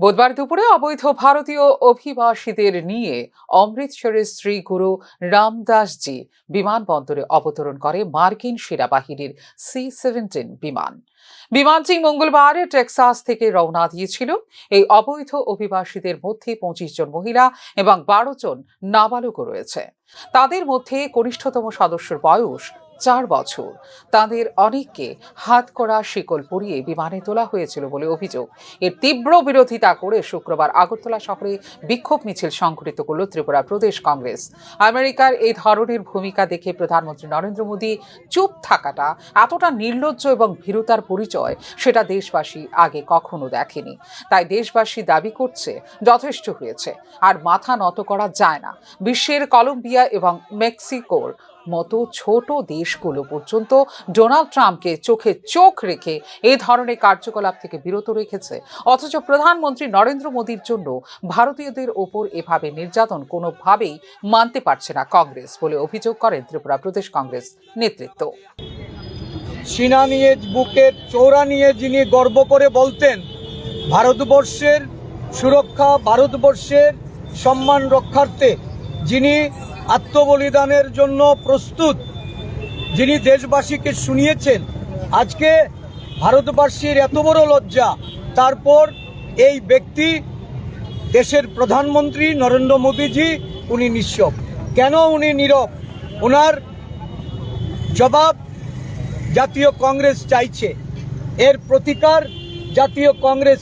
বুধবার দুপুরে অবৈধ ভারতীয় অভিবাসীদের নিয়ে অমৃতসরের শ্রী গুরু রামদাসজি বিমানবন্দরে অবতরণ করে মার্কিন সেনাবাহিনীর সি সেভেন্টিন বিমান। বিমানটি মঙ্গলবার টেক্সাস থেকে রওনা দিয়েছিল। এই অবৈধ অভিবাসীদের মধ্যে পঁচিশ জন মহিলা এবং বারো জন নাবালকও রয়েছে। তাদের মধ্যে কনিষ্ঠতম সদস্যের বয়স চার বছর। তাদের অনেককে হাত করা শিকল পরিয়ে বিমানে তোলা হয়েছিল বলে অভিযোগ। এর তীব্র বিরোধিতা করে শুক্রবার আগরতলা শহরে বিক্ষোভ মিছিল সংঘটিত করল ত্রিপুরা প্রদেশ কংগ্রেস। আমেরিকার এই ধরনের ভূমিকা দেখে প্রধানমন্ত্রী নরেন্দ্র মোদী চুপ থাকাটা এতটা নির্লজ্জ এবং ভীরুতার পরিচয় সেটা দেশবাসী আগে কখনো দেখেনি। তাই দেশবাসী দাবি করছে, যথেষ্ট হয়েছে। আর মাথা নত করা যায় না। বিশ্বের কলম্বিয়া এবং মেক্সিকোর মতো ছোট দেশগুলো পর্যন্ত ডোনাল্ড ট্রাম্পকে চোখে চোখ রেখে এ ধরনের কার্যকলাপ থেকে বিরত রেখেছে। অথচ প্রধানমন্ত্রী নরেন্দ্র মোদীর জন্য ভারতীয়দের ওপর এভাবে নির্যাতন কোনোভাবেই মানতে পারছে না কংগ্রেস বলে অভিযোগ করেন ত্রিপুরা প্রদেশ কংগ্রেস নেতৃত্ব। সিনা নিয়ে বুকের চৌড়া নিয়ে যিনি গর্ব করে বলতেন, ভারতবর্ষের সুরক্ষা, ভারতবর্ষের সম্মান রক্ষার্থে যিনি আত্মবলিদানের জন্য প্রস্তুত, যিনি দেশবাসীকে শুনিয়েছেন, আজকে ভারতবাসীর এত বড় লজ্জা। তারপর এই ব্যক্তি দেশের প্রধানমন্ত্রী নরেন্দ্র মোদীজি, উনি নিঃস্ব কেন উনি নীরব? ওনার জবাব জাতীয় কংগ্রেস চাইছে। এর প্রতিকার জাতীয় কংগ্রেস